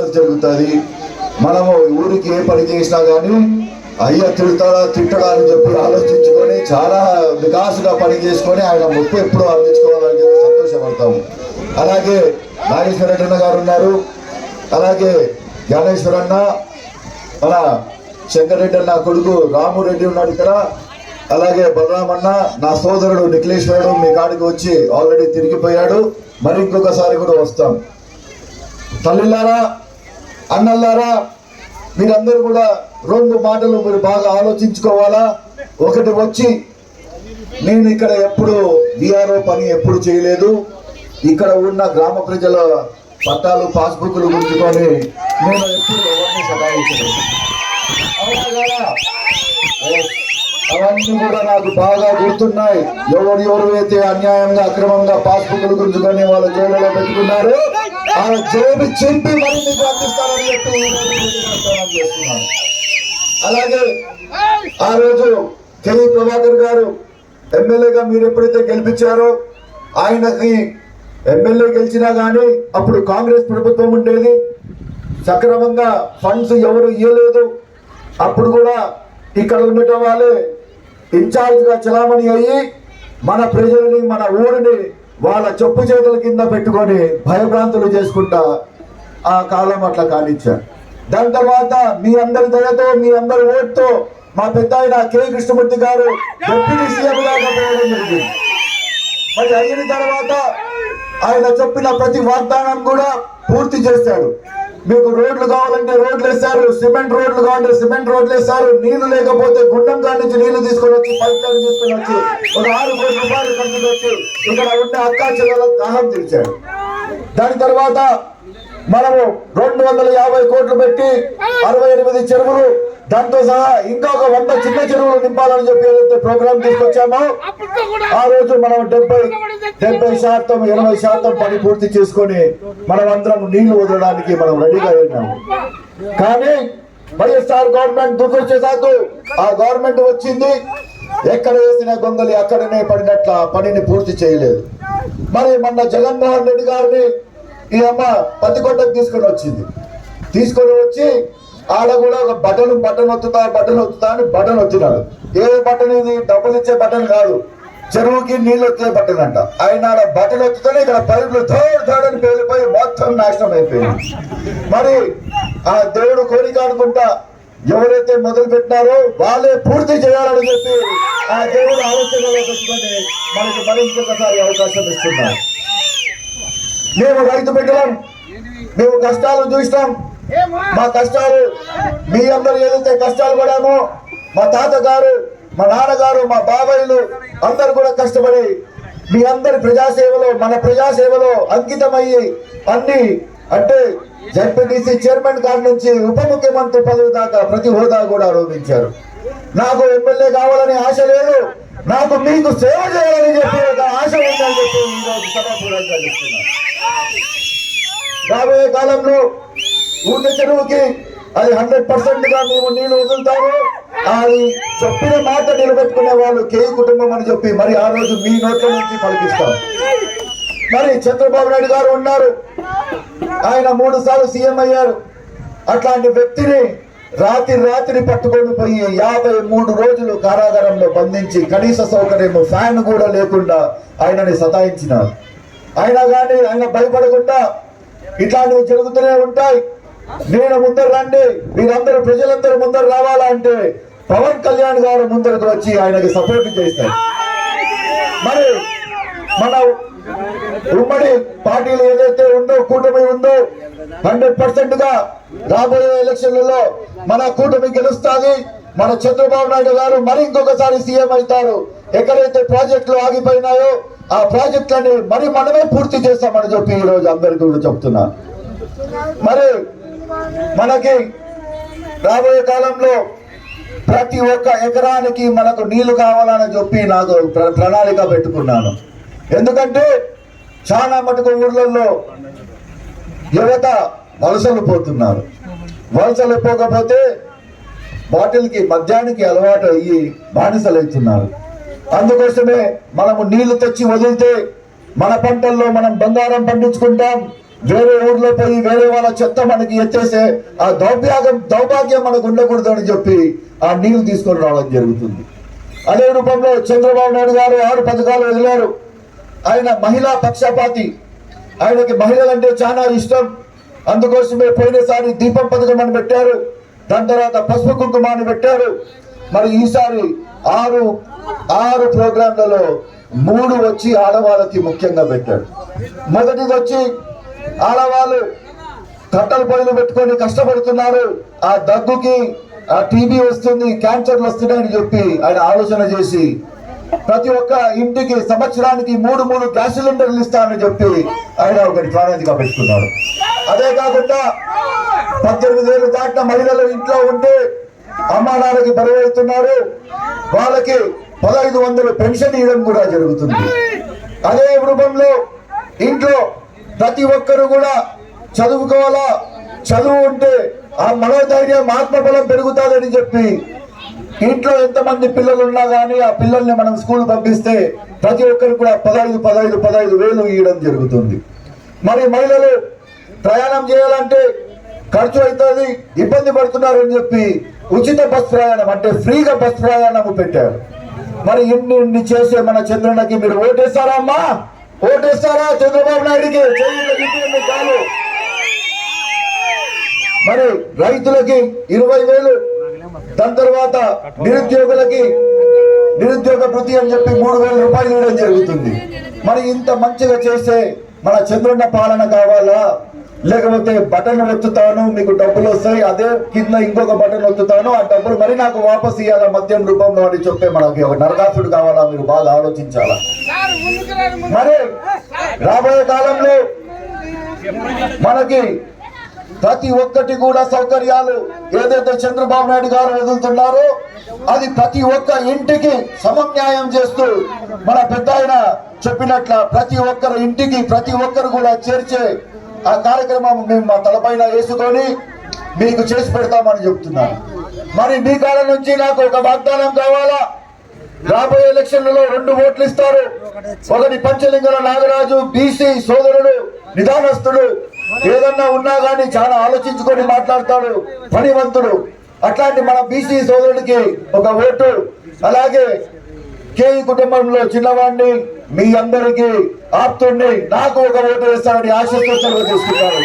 Process జరుగుతుంది? మనము ఊరికి ఏ పని చేసినా కానీ అయ్య తిడతాడా తిట్టడా అని చెప్పి ఆలోచించుకొని చాలా వికాసుగా పని చేసుకొని ఆయన ముప్పు ఎప్పుడు అందించుకోవాలని చెప్పి సంతోషపడతాము. అలాగే నాగేశ్వరరెడ్డి గారు ఉన్నారు. అలాగే జ్ఞానేశ్వరన్న మన శంకరెడ్డి అన్న కొడుకు రామురెడ్డి ఉన్నాడు ఇక్కడ. అలాగే బలరామన్న నా సోదరుడు నిఖిలేశ్వరుడు మీ కాడికి వచ్చి ఆల్రెడీ తిరిగిపోయాడు. మరి ఇంకొకసారి కూడా వస్తాం. తల్లిలారా అన్నల్లారా మీరందరూ కూడా రెండు మాటలు మీరు బాగా ఆలోచించుకోవాలా? ఒకటి వచ్చి నేను ఇక్కడ ఎప్పుడు బీఆర్ఓ పని ఎప్పుడు చేయలేదు. ఇక్కడ ఉన్న గ్రామ ప్రజల పట్టాలు పాస్బుక్లు గుంజుకొని నేను ఎప్పుడు ఎవరిని సదాయించలేదు అవన్నీ కూడా నాకు బాగా గుర్తున్నాయి. ఎవరు ఎవరైతే అన్యాయంగా అక్రమంగా పాస్బుక్లు గుంజుకొని వాళ్ళ జైలులో పెట్టుకున్నారు ఆ జోబు చింపి మరి మీకు అందిస్తానని చెప్పి చేస్తున్నాను అలాగే ఆ రోజు కెవి ప్రభాకర్ గారు ఎమ్మెల్యేగా మీరు ఎప్పుడైతే గెలిపించారో ఆయనకి ఎమ్మెల్యే గెలిచినా కానీ అప్పుడు కాంగ్రెస్ ప్రభుత్వం ఉండేది. సక్రమంగా ఫండ్స్ ఎవరు ఇవ్వలేదు అప్పుడు కూడా ఇక్కడ ఉండటం వాళ్ళే ఇన్ఛార్జ్గా చలామణి అయ్యి మన ప్రజల్ని మన ఊరిని వాళ్ళ చెప్పు చేతుల కింద పెట్టుకొని భయభ్రాంతులు చేసుకుంటా ఆ కాలం అట్లా కానిచ్చారు. దాని తర్వాత మీ అందరి దయతో మీ అందరి ఓటుతో మా పెద్ద ఆయన కె. కృష్ణమూర్తి గారు డిప్యూటీ సీఎం జరిగింది మరి అయిన తర్వాత ఆయన చెప్పిన ప్రతి వాగ్దానం కూడా పూర్తి చేశాడు. మీకు రోడ్లు కావాలంటే రోడ్లు వేస్తారు సిమెంట్ రోడ్లు కావాలంటే సిమెంట్ రోడ్లు వేస్తారు నీళ్ళు లేకపోతే గుండం కాడి నుంచి నీళ్ళు తీసుకొని వచ్చి పైప్ తీసుకొని వచ్చి ఒక ఆరు కోట్ల రూపాయలు ఖర్చు ఇక్కడ ఉండే అక్కా చెల్లెల దాహం తీర్చాడు దాని తర్వాత మనము రెండు వందల యాభై కోట్లు పెట్టి అరవై ఎనిమిది చెరువులు దాంతో సహా ఇంకా ఒక వంద చిన్న చెరువులు నింపాలని చెప్పి ఏదైతే ప్రోగ్రామ్ తీసుకొచ్చామో ఆ రోజు మనం డెబ్బై డెబ్బై శాతం ఎనభై శాతం పని పూర్తి చేసుకొని మనం అందరం నీళ్ళు వదలడానికి మనం రెడీగా ఉన్నాము కానీ వైఎస్ఆర్ గవర్నమెంట్ దుర్దృష్టశాత్తు ఆ గవర్నమెంట్ వచ్చింది ఎక్కడ వేసిన గొంగలి అక్కడనే పడినట్ల పనిని పూర్తి చేయలేదు. మరి మొన్న జగన్మోహన్ రెడ్డి గారిని ఈ అమ్మ పత్తికొండకు తీసుకొని వచ్చింది. తీసుకొని వచ్చి ఆడ కూడా ఒక బటన్ బటన్ ఒత్తుతా బటన్ వత్తుతా అని బటన్ వచ్చినాడు ఏ బటన్ ఇది? డబ్బులు ఇచ్చే బటన్ కాదు. చెరువుకి నీళ్ళు వచ్చే బటన్ అంట. ఆయన ఆడ బటన్ ఒత్తుతూనే ఇక్కడ పైపులు థర్డ్ థర్డ్ అని పేలిపోయి మొత్తం నాశనం అయిపోయింది. మరి ఆ దేవుడు కోరిక అనుకుంటా ఎవరైతే మొదలు పెట్టినారో వాళ్ళే పూర్తి చేయాలని చెప్పి ఆ దేవుడు ఆలోచనలో పెట్టుకొని మనకి మరి ఇంకొకసారి అవకాశం ఇస్తున్నారు మేము రైతు బిడ్డలం. మేము కష్టాలు చూస్తాం మా కష్టాలు మీ అందరూ ఏదైతే కష్టాలు పడామో మా తాతగారు మా నాన్నగారు మా బాబాయిలు అందరు కూడా కష్టపడి మీ అందరి ప్రజాసేవలో మన ప్రజాసేవలో అంకితమయ్యి అన్ని అంటే జడ్పీటీసీ చైర్మన్ కాడి నుంచి ఉప ముఖ్యమంత్రి పదవి దాకా ప్రతి హోదా కూడా ఆరోపించారు నాకు ఎమ్మెల్యే కావాలని ఆశ లేదు. నాకు మీకు సేవ చేయాలని చెప్పి ఒక ఆశ ఉందని చెప్పి ఈరోజు సభాపూర్వకంగా చెప్తున్నా రాబోయే కాలంలో ఊట చెరువుకి అది హండ్రెడ్ పర్సెంట్గా మేము నీళ్ళు వదులుతాము అది చెప్పిన మాట నిలబెట్టుకునే వాళ్ళు కే కుటుంబం అని చెప్పి మరి ఆ రోజు మీ నోట్ల నుంచి పలికిస్తాం. మరి చంద్రబాబు నాయుడు గారు ఉన్నారు. ఆయన మూడు సార్లు సీఎం అయ్యారు. అట్లాంటి వ్యక్తిని రాత్రి రాత్రి పట్టుకొని పోయి యాభై మూడు రోజులు కారాగారంలో బంధించి కనీస సౌకర్యం ఫ్యాన్ కూడా లేకుండా ఆయనని సతాయించినారు. అయినా కానీ ఆయన భయపడకుండా ఇట్లాంటివి జరుగుతూనే ఉంటాయి. నేను ముందర రండి. మీరందరూ ప్రజలందరూ ముందర రావాలంటే పవన్ కళ్యాణ్ గారు ముందరకు వచ్చి ఆయనకి సపోర్ట్ చేస్తారు. మరి మన ఉమ్మడి పార్టీలు ఏదైతే ఉందో కూటమి ఉందో హండ్రెడ్ పర్సెంట్గా రాబోయే ఎలక్షన్లలో మన కూటమి గెలుస్తుంది. మన చంద్రబాబు నాయుడు గారు మరి ఇంకొకసారి సీఎం అవుతారు. ఎక్కడైతే ప్రాజెక్టులు ఆగిపోయినాయో ఆ ప్రాజెక్టులని మరి మనమే పూర్తి చేస్తామని చెప్పి ఈ రోజు అందరికీ కూడా చెప్తున్నాను మరి మనకి రాబోయే కాలంలో ప్రతి ఒక్క ఎకరానికి మనకు నీళ్ళు కావాలని చెప్పి నాకు ప్ర- ప్రణాళిక పెట్టుకున్నాను. ఎందుకంటే చాలా మటుకు ఊర్లలో యువత వలసలు పోతున్నారు. వలసలు పోకపోతే బాటిల్కి మద్యానికి అలవాటు అయ్యి బానిసలవుతున్నారు. అందుకోసమే మనము నీళ్ళు తెచ్చి వదిలితే మన పంటల్లో మనం బంగారం పండించుకుంటాం. వేరే ఊర్లో పోయి వేరే వాళ్ళ చెత్త మనకి ఎత్తేసే ఆ దౌర్భాగ్యం దౌర్భాగ్యం మనకు ఉండకూడదు అని చెప్పి ఆ నీళ్ళు తీసుకొని రావడం జరుగుతుంది. అదే రూపంలో చంద్రబాబు నాయుడు గారు ఆరు పథకాలు వదిలారు. ఆయన మహిళా పక్షపాతి. ఆయనకి మహిళలంటే చాలా ఇష్టం. అందుకోసమే పోయినసారి దీపం పథకం అని పెట్టారు. దాని తర్వాత పసుపు కుంకుమ అని పెట్టారు. మరి ఈసారి ఆరు ఆరు ప్రోగ్రాంలలో మూడు వచ్చి ఆడవాళ్ళకి ముఖ్యంగా పెట్టాడు మొదటిది వచ్చి ఆడవాళ్ళు కట్టలు పొయ్యిలు పెట్టుకొని కష్టపడుతున్నారు. ఆ దగ్గుకి ఆ టీబీ వస్తుంది క్యాన్సర్లు వస్తున్నాయని చెప్పి ఆయన ఆలోచన చేసి ప్రతి ఒక్క ఇంటికి సంవత్సరానికి మూడు మూడు గ్యాస్ సిలిండర్లు ఇస్తానని చెప్పి ఆయన ఒకటి ప్రణాళిక పెట్టుకున్నాడు. అదే కాకుండా పద్దెనిమిది వేలు దాటిన మహిళలు ఇంట్లో ఉంటే అమ్మా నాన్నకి బరువవుతున్నారు వాళ్ళకి పదహైదు వందలు పెన్షన్ ఇవ్వడం కూడా జరుగుతుంది. అదే రూపంలో ఇంట్లో ప్రతి ఒక్కరు కూడా చదువుకోవాలా? చదువు ఉంటే ఆ మనోధైర్యం ఆత్మబలం పెరుగుతుందని చెప్పి ఇంట్లో ఎంతమంది పిల్లలు ఉన్నా కానీ ఆ పిల్లల్ని మనం స్కూల్ పంపిస్తే ప్రతి ఒక్కరు కూడా పదహైదు పదహైదు పదహైదు వేలు ఇవ్వడం జరుగుతుంది. మరి మహిళలు ప్రయాణం చేయాలంటే ఖర్చు అవుతుంది ఇబ్బంది పడుతున్నారని చెప్పి ఉచిత బస్ ప్రయాణం అంటే ఫ్రీగా బస్ ప్రయాణం పెట్టారు. మరి ఇన్ని ఇన్ని చేసే మన చంద్రునికి మీరు ఓటేస్తారా అమ్మా? ఓటేస్తారా చంద్రబాబు నాయుడికి చేయండి, చాలు మరి రైతులకి ఇరవై వేలు దాని తర్వాత నిరుద్యోగులకి నిరుద్యోగ వృత్తి అని చెప్పి మూడు వేల రూపాయలు ఇవ్వడం జరుగుతుంది. మరి ఇంత మంచిగా చేస్తే మన చంద్రున్న పాలన కావాలా? లేకపోతే బటన్ ఒత్తుతాను మీకు డబ్బులు వస్తాయి అదే కింద ఇంకొక బటన్ ఒత్తుతాను ఆ డబ్బులు మరి నాకు వాపస్ ఇవ్వాలా మద్యం రూపంలో అని చెప్పే మనకి ఒక నరకాసుడు కావాలా? మీరు బాగా ఆలోచించాలా? మరి రాబోయే కాలంలో మనకి ప్రతి ఒక్కటి కూడా సౌకర్యాలు ఏదైతే చంద్రబాబు నాయుడు గారు వదులుతున్నారో అది ప్రతి ఒక్క ఇంటికి సమన్యాయం చేస్తూ మన పెద్ద ఆయన చెప్పినట్ల ప్రతి ఒక్కరి ఇంటికి ప్రతి ఒక్కరు కూడా చేర్చే ఆ కార్యక్రమం మేము మా తలపైన వేసుకొని మీకు చేసి పెడతామని చెప్తున్నాను మరి మీ కాలం నుంచి నాకు ఒక వాగ్దానం కావాలా? రాబోయే ఎలక్షన్లలో రెండు ఓట్లు ఇస్తారు. ఒకటి పంచలింగల నాగరాజు బీసీ సోదరుడు నిదానస్తుడు. ఏదన్నా ఉన్నా కానీ చాలా ఆలోచించుకొని మాట్లాడతాడు. పనివంతుడు అట్లాంటి మన బీసీ సోదరుడికి ఒక ఓటు. అలాగే కేఈ కుటుంబంలో చిన్నవాడిని మీ అందరికి ఆప్తుడిని నాకు ఒక ఓటు వేస్తానని ఆశిస్తూ సెలవు తీసుకుంటారు